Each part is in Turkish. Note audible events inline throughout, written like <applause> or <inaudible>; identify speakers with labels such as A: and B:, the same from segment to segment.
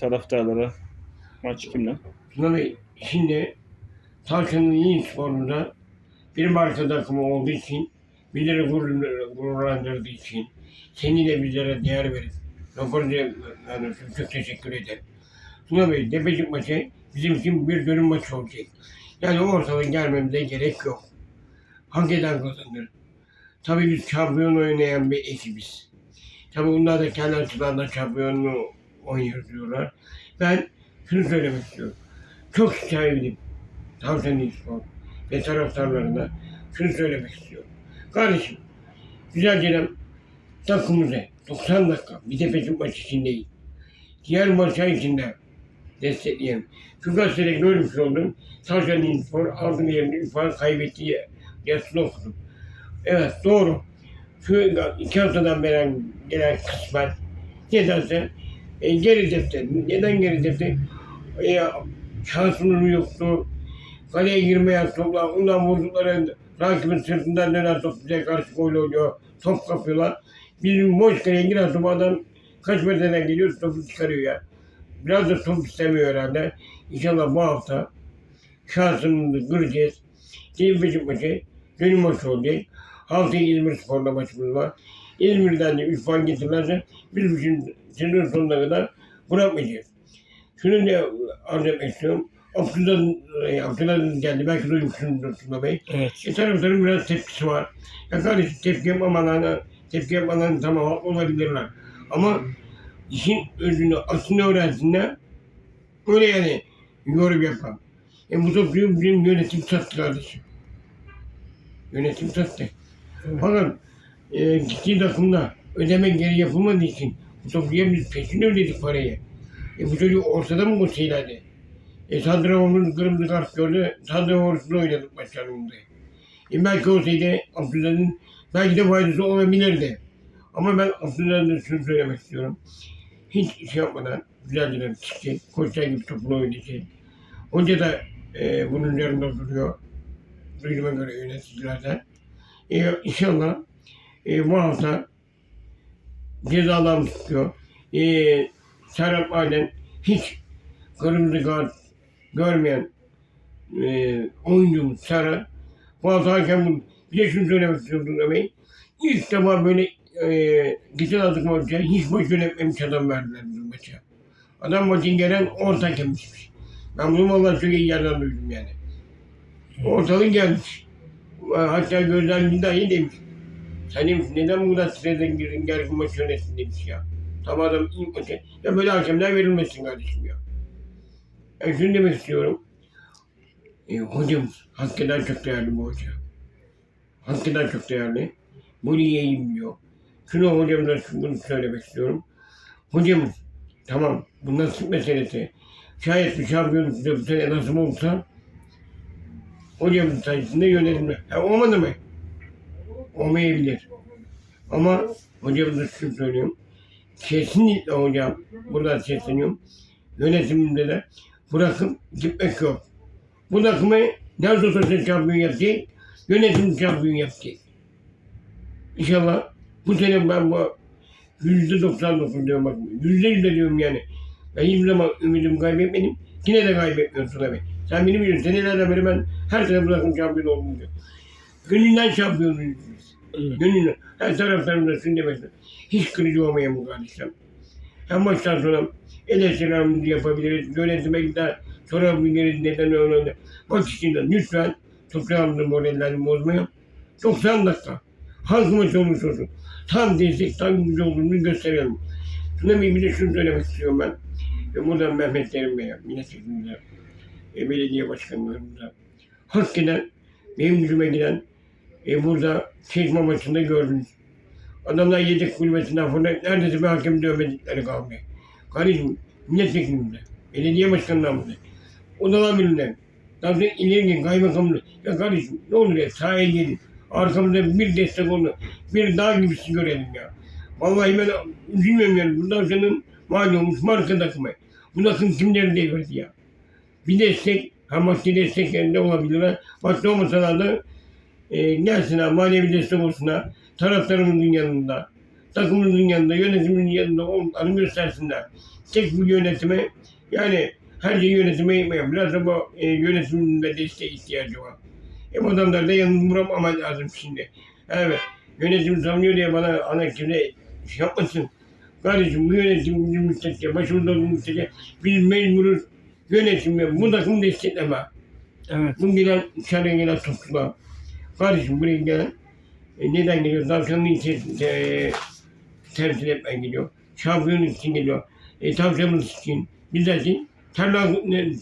A: taraftarlara maç kimle?
B: Bey, şimdi Tavşan'ın iyi sporunda bir marka takımı olduğu için, bizleri gurur, gururlandırdığı için, seni de bizlere değer verip, raporcu yani çok teşekkür ederim. Tuna Bey, Tepecik maçı bizim için bir dönüm maçı olacak. Yani ortalığa gelmemize gerek yok. Hak eden kazanır. Tabii biz şampiyon oynayan bir ekibiz. Tabii bunlar da kendi açılarında şampiyonluğu oynuyor diyorlar. Ben şunu söylemek istiyorum. Çok şahidim. Tavşan Spor ve taraftarlarına şunu söylemek istiyorum. Kardeşim, güzel gelen takımımıza 90 dakika bir de peşin maç için değil. Diğer maçlar için de destekleyelim. Şu gazetede görmüş oldum. Tavşan Spor altın yerini 3 puan kaybettiği yazısını okudum. Evet doğru. Şu iki haftadan beri gelen kısmen nedense e, defter. Neden defter? E, şansının yoktu. Kaleye girmeyen toplar, ondan vurdukları rakibin sırtından dönen top bize karşı gol oluyor. Top kapıyorlar. Bizim boş kaleye giren top adam kaç metreden geliyor topu çıkarıyor ya. Biraz da top istemiyor herhalde. İnşallah bu hafta şansımızı göreceğiz. Değil Beşik maçı, gönül maçı olacak. Haftaya İzmir Spor'la maçımız var. İzmir'den de 3 puan getirirlerse biz bütün sezon sonuna kadar bırakmayacağız. Şunu da arz etmek istiyorum. Abdullah, e, Abdullah geldi. Belki duymuşsunuzdur Tuna Bey.
A: Evet.
B: E taraftarın biraz tepkisi var. Ya kardeşim tepki yapmamalarına, tepki yapmalarına tamam haklı olabilirler. Ama işin özünü aslında öğrensinler. Öyle yani yorum yapalım. E bu topluyu bizim yönetim sattı kardeşim. Yönetim sattı. Fakat e, gittiği takımda ödeme geri yapılmadığı için topluya biz peşin ödedik parayı. E bu çocuk ortada mı şeylerdi? E Santrafor'un kırmızı kart gördü. Santrafor'suz oynadık maçlarında. E belki olsaydı Abdullah'ın belki de faydası olabilirdi. Ama ben Abdullah'ın şunu söylemek istiyorum. Hiç şey yapmadan güzelce çıktı. Koçlar gibi topunu oynayacak. Hoca da e, bunun üzerinde duruyor. Duyduğuma göre yöneticilerden. E, inşallah e, bu hafta cezalarımız tutuyor. E, Serap Alem hiç kırmızı kart görmeyen e, oyuncumuz Serap. Hafta hakem bunu. Bir de şunu söylemek istiyorum Bey. İlk defa böyle e, geçen hafta maçta hiç maç yönetmemiş adam verdiler bizim maça. Adam maçın gelen orta hakemmişmiş. Ben bunu vallahi çok iyi yerden duydum yani. Ortalık gelmiş. Hatta gözlemci dahi demiş. Sen demiş neden bu kadar stresen girdin gel bu maçı yönetsin demiş ya. Tam adam. Ya böyle hakemler verilmesin kardeşim ya. Ben şunu demek istiyorum. E, hocamız hakikaten çok değerli bu hoca. Hakikaten çok değerli. Bunu yiyeyim diyor. Şunu hocamıza bunu söylemek istiyorum. Hocamız tamam bu nasip meselesi. Şayet bir şampiyonluk bize bu sene nasip olsa hocamın sayesinde yönetimde. Ha, olmadı mı? Olmayabilir. Ama hocamıza şunu söylüyorum. Kesinlikle hocam, burada sesleniyorum. Yönetiminde de bırakıp gitmek yok. Bu takımı nasıl olsa sen şampiyon yapacak, yönetim şampiyon yapacak. İnşallah bu sene ben bu yüzde 99 diyorum bak, yüzde yüz diyorum yani. Ben hiçbir zaman ümidimi kaybetmedim. Yine de kaybetmiyorsun tabii. Sen beni biliyorsun. Senelerden beri ben her sene bu takım şampiyon oldum diyor. Gönülden şampiyonuyuz biz.
A: Evet.
B: Gönülden. Her taraftarımda şunu demek istiyorum. Hiç kırıcı olmayın bu kardeşim. Hem maçtan sonra eleştirilerimizi yapabiliriz. Yönetime gider sorabiliriz neden öyle. Maç içinde lütfen toprağımızın morallerini bozmayın. 90 dakika. Hangi maç olursa olsun. Tam destek, tam güzel olduğunu gösterelim. Şuna bir, de şunu söylemek istiyorum ben. E, buradan Mehmet Derin Bey'e, milletvekilimize, e, belediye başkanlarımıza. Hakikaten benim gücüme giden e, burada çekme maçında gördünüz. Adamlar yedek kulübesinden sonra neredeyse bir hakem dövmedikleri kalmıyor. Kardeşim milletvekilimize, belediye başkanlarımıza, odalar birliğine, daha sonra ileri gidin kaymakamlığı. Ya kardeşim ne olur ya sahaya gelin. Arkamızda bir destek olun. Bir dağ gibisi görelim ya. Vallahi ben üzülmüyorum yani. Bundan sonra mal olmuş marka takımı. Bu takım kimleri devirdi ya. Bir destek, ha maddi destek yerinde olabilir. Maddi olmasalar da e, gelsin ha, manevi ha. Taraftarımızın yanında, takımımızın yanında, yönetimimizin yanında olduklarını göstersinler. tek bir yönetime yani her şey yönetime yapmıyor. Biraz da bu e, yönetimin de desteğe ihtiyacı var. E bu adamlar da yalnız bırakmamak lazım şimdi. Evet. Yönetim savunuyor diye bana ana kimde şey yapmasın. Kardeşim bu yönetim bizim müddetçe, başımızda olduğu müddetçe biz mecburuz yönetimle bu takımı destekleme.
A: Evet.
B: Bu gelen içeriye gelen topçular. Kardeşim buraya gelen e, neden geliyor? Tavşanın için e, temsil etmeye geliyor. Şampiyonluk için geliyor. E, tavşanımız için. Bizler için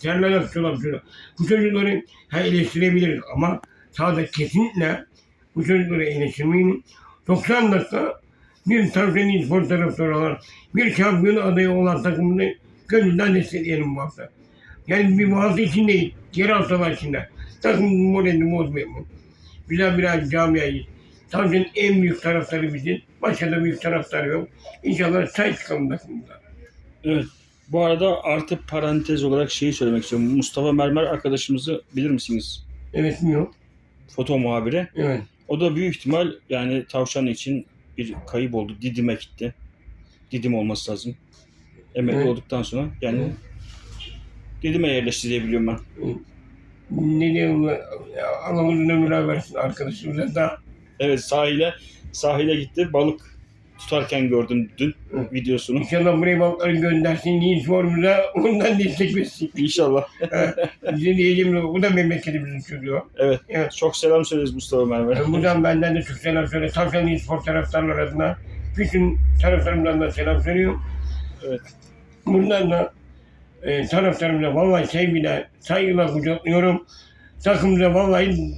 B: terler yapıyorlar. şöyle. Bu çocukları ha, eleştirebiliriz ama sahada kesinlikle bu çocukları eleştirmeyin. 90 dakika bir tavşanın spor taraftarı olan bir şampiyon adayı olan takımını gönülden destekleyelim bu hafta. Yani bir hafta için değil, diğer haftalar içinde. Takım moralini bozmayalım. Güzel bir camiayı. Tavşanın en büyük taraftarı bizim. Başka da büyük taraftarı yok. İnşallah say çıkalım takımda.
A: Evet. Bu arada artı parantez olarak şeyi söylemek istiyorum. Mustafa Mermer arkadaşımızı bilir misiniz?
B: Evet yok?
A: Foto muhabiri.
B: Evet.
A: O da büyük ihtimal yani tavşan için bir kayıp oldu. Didim'e gitti. Didim olması lazım. Emekli
B: Evet.
A: olduktan sonra yani
B: Evet.
A: Didim'e yerleşti diye biliyorum ben.
B: Ne diyorum Allah uzun ömürler versin arkadaşımıza da.
A: Evet sahile sahile gitti. Balık tutarken gördüm dün
B: Evet.
A: videosunu.
B: İnşallah buraya balıkları göndersin. Yiğit formumuza ondan <laughs> destek versin.
A: İnşallah.
B: Bize diyeceğim bu da memleketimizin çocuğu.
A: Evet.
B: Evet.
A: Çok selam söyleriz Mustafa.
B: Ben buradan benden de çok selam söyle. Tavşanlı İl Spor taraftarlar adına. Bütün taraftarımdan da selam söylüyorum.
A: Evet.
B: Buradan da e, taraftarımıza vallahi sevgiyle, saygıyla kucaklıyorum. Takımıza vallahi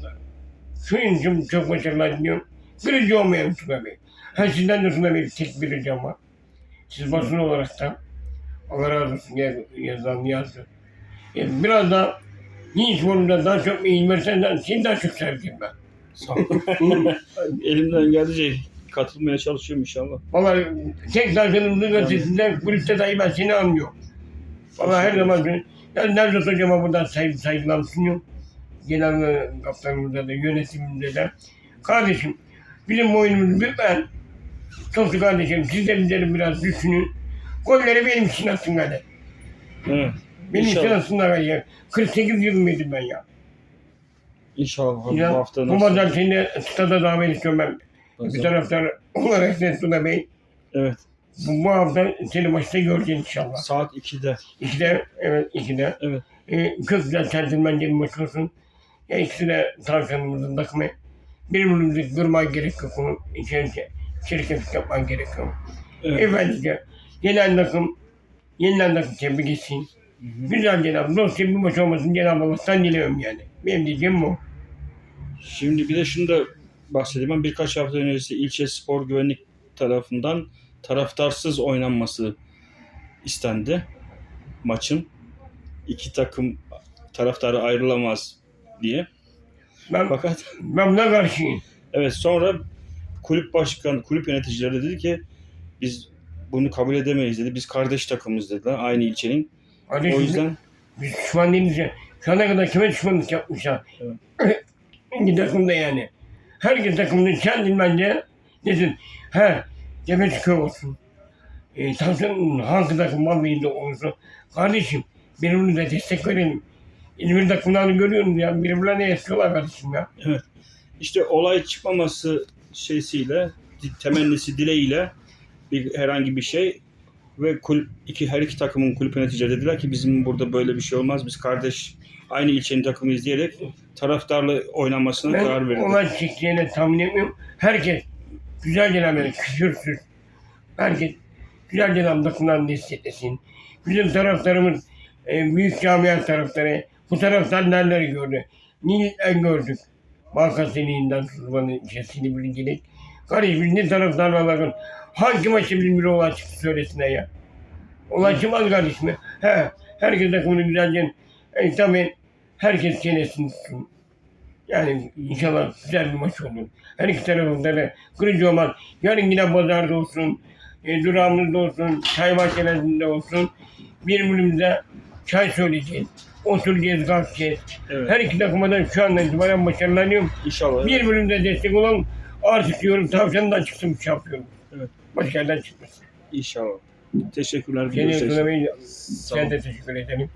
B: şunun için çok başarılar diliyorum. Kırıcı olmayalım Tuna Bey. Ha sizden de Tuna Bey tek bir ricam var. Siz basın olarak da Allah razı olsun yaz, yazan yazdı. E, biraz da Yiğit formunda daha çok iyi versen seni daha çok sevdim ben.
A: Sağ ol. <laughs> Elimden geldiğince katılmaya çalışıyorum inşallah.
B: Vallahi tek zaten gazetesinden kulüpte dahi ben seni anlıyorum. Vallahi her zaman yani Nevzat Hocam'a buradan saygı, saygılar sunuyorum. Genel kaptanımıza da yönetimimize de. Kardeşim bizim oyunumuzu lütfen Tosu kardeşim siz de bizleri biraz düşünün. Golleri benim için atın hadi.
A: Evet.
B: Benim için
A: İnşallah.
B: atsınlar hadi ya. 48 yılındaydım ben ya.
A: İnşallah bu
B: ya
A: hafta
B: bu
A: nasıl?
B: pazar seni stada davet istiyorum ben. Bir
A: Pazar.
B: taraftar olarak Nesli'de Bey.
A: Evet.
B: Bu, bu hafta seni başta göreceğiz inşallah.
A: Saat 2'de.
B: İkide, evet ikide.
A: Evet.
B: Ee, çok güzel maç olsun. Ya ikisi de tavşanımızın takımı. Birbirimizi kırmaya gerek yok. Onun içerike, çirkeflik yapmaya gerek yok.
A: Evet.
B: Efendice, yenen takım, yenilen takım tebrik etsin.
A: Hı hı.
B: Güzel Cenab-ı Dosya bir maç olmasın Cenab-ı Allah'tan diliyorum yani. Benim diyeceğim bu.
A: Şimdi bir de şunu da bahsedeyim. Ben birkaç hafta öncesi ilçe spor güvenlik tarafından taraftarsız oynanması istendi maçın. İki takım taraftarı ayrılamaz diye.
B: Ben,
A: Fakat
B: ben buna karşıyım.
A: evet sonra kulüp başkan, kulüp yöneticileri de dedi ki biz bunu kabul edemeyiz dedi. Biz kardeş takımız dediler aynı ilçenin.
B: Kardeşim,
A: O yüzden
B: Biz düşman değiliz ya. Şu ana kadar kime düşmanlık yapmışlar? Hangi <laughs> takımda yani? Herkes takımda kendin bence desin. He, Cebeciköy olsun. E, Tavşan'ın halkı takım vallahi de olsun. Kardeşim, birbirimize destek verelim. İzmir takımlarını görüyoruz ya. Birbirlerine eskiyorlar kardeşim ya.
A: işte olay çıkmaması şeysiyle temennisi dileğiyle bir herhangi bir şey ve kulüp iki her iki takımın kulüp yöneticileri dediler ki bizim burada böyle bir şey olmaz biz kardeş aynı ilçenin takımıyız diyerek taraftarla oynanmasına
B: Ben
A: karar verildi.
B: olay çıkacağını tahmin etmiyorum. Herkes güzel cenab küfürsüz. Herkes güzel takımlarını desteklesin. Bizim taraftarımız e, büyük camia taraftarı. Bu taraftar neler gördü? Nil'den gördük. Balkasiliğinden Suzman'ın içerisini bilgilik. Kardeş biz ne taraftarla bakın. Hangi maçı bizim bir olay çıktı söylesine ya. Olay çıkmaz kardeşim. He, herkes takımını güzelce e, tabii herkes çenesini tutsun. Yani inşallah güzel bir maç olur. Her iki tarafında da kırıcı olmaz. Yarın yine pazarda olsun, e, durağımızda olsun, çay bahçelerinde olsun. Birbirimize çay söyleyeceğiz. Oturacağız, kalkacağız.
A: Evet.
B: Her iki takıma da şu andan itibaren başarılanıyorum.
A: İnşallah. evet.
B: Birbirimize destek olalım. Artık diyorum tavşandan çıksın bu şampiyon.
A: Evet.
B: Başka yerden çıkmasın.
A: İnşallah. Teşekkürler.
B: Seni ben
A: olun.
B: de teşekkür ederim.